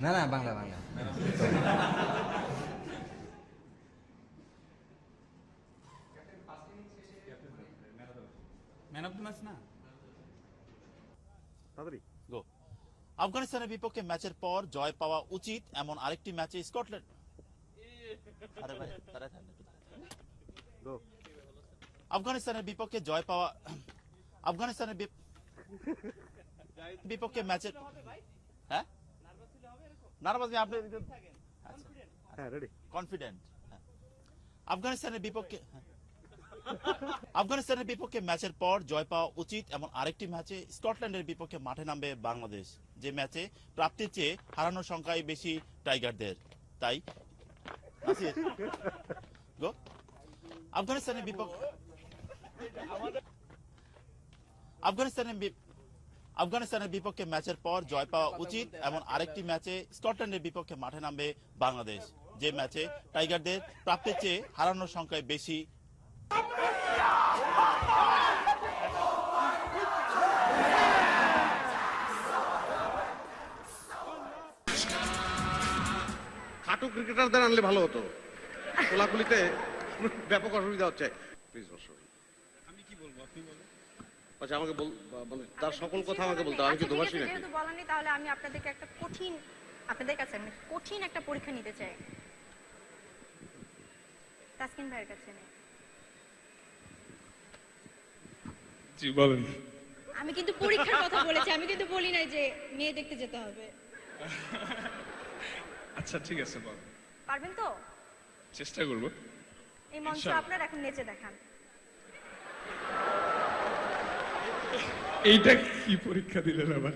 না না Bangla Bangla. Man of the match না? গো আফগানিস্তানের বিপক্ষে ম্যাচের পর জয় পাওয়া উচিত এমন আরেকটি ম্যাচে স্কটল্যান্ড। আরে ভাই। আফগানিস্তানের বিপক্ষে জয় পাওয়া আফগানিস্তানের বিপক্ষে ম্যাচের হ্যাঁ? নার্ভাস আপনি হ্যাঁ রেডি কনফিডেন্ট আফগানিস্তানের বিপক্ষে হ্যাঁ। আফগানিস্তানের বিপক্ষে ম্যাচের পর জয় পাওয়া উচিত এমন আরেকটি ম্যাচে স্কটল্যান্ডের বিপক্ষে মাঠে নামবে বাংলাদেশ। যে ম্যাচে প্রাপ্তির চেয়ে হারানোর সংখ্যাই বেশি টাইগারদের। তাই গো। আফগানিস্তানের বিপক্ষে আফগানিস্তানের আফগানিস্তানের বিপক্ষে ম্যাচের পর জয় পাওয়া উচিত এমন আরেকটি ম্যাচে স্কটল্যান্ডের বিপক্ষে মাঠে নামবে বাংলাদেশ। যে ম্যাচে টাইগারদের প্রাপ্তির চেয়ে হারানোর সংখ্যায় বেশি। খাটো ক্রিকেটারদের আনলে ভালো হতো। খোলাখুলিতে ব্যাপক অসুবিধা হচ্ছে। প্লিজ আমি কি বলব? আপনি বলেন। আচ্ছা আমাকে মানে তার সকল কথা আমাকে বলতে আমি কি আচ্ছা, দোভাষী নাকি? যেহেতু বলেননি তাহলে আমি আপনাদেরকে একটা কঠিন আপনাদের কাছে আমি কঠিন একটা পরীক্ষা নিতে চাই। তাসকিন ভাইয়ের কাছে জি বলেন। আমি কিন্তু পরীক্ষার কথা বলেছি আমি কিন্তু বলি নাই যে মেয়ে দেখতে যেতে হবে। আচ্ছা ঠিক আছে বল। পারবেন তো? চেষ্টা করব। এই মঞ্চ আপনার এখন নেচে দেখান। এইটা কি পরীক্ষা দিলেন আবার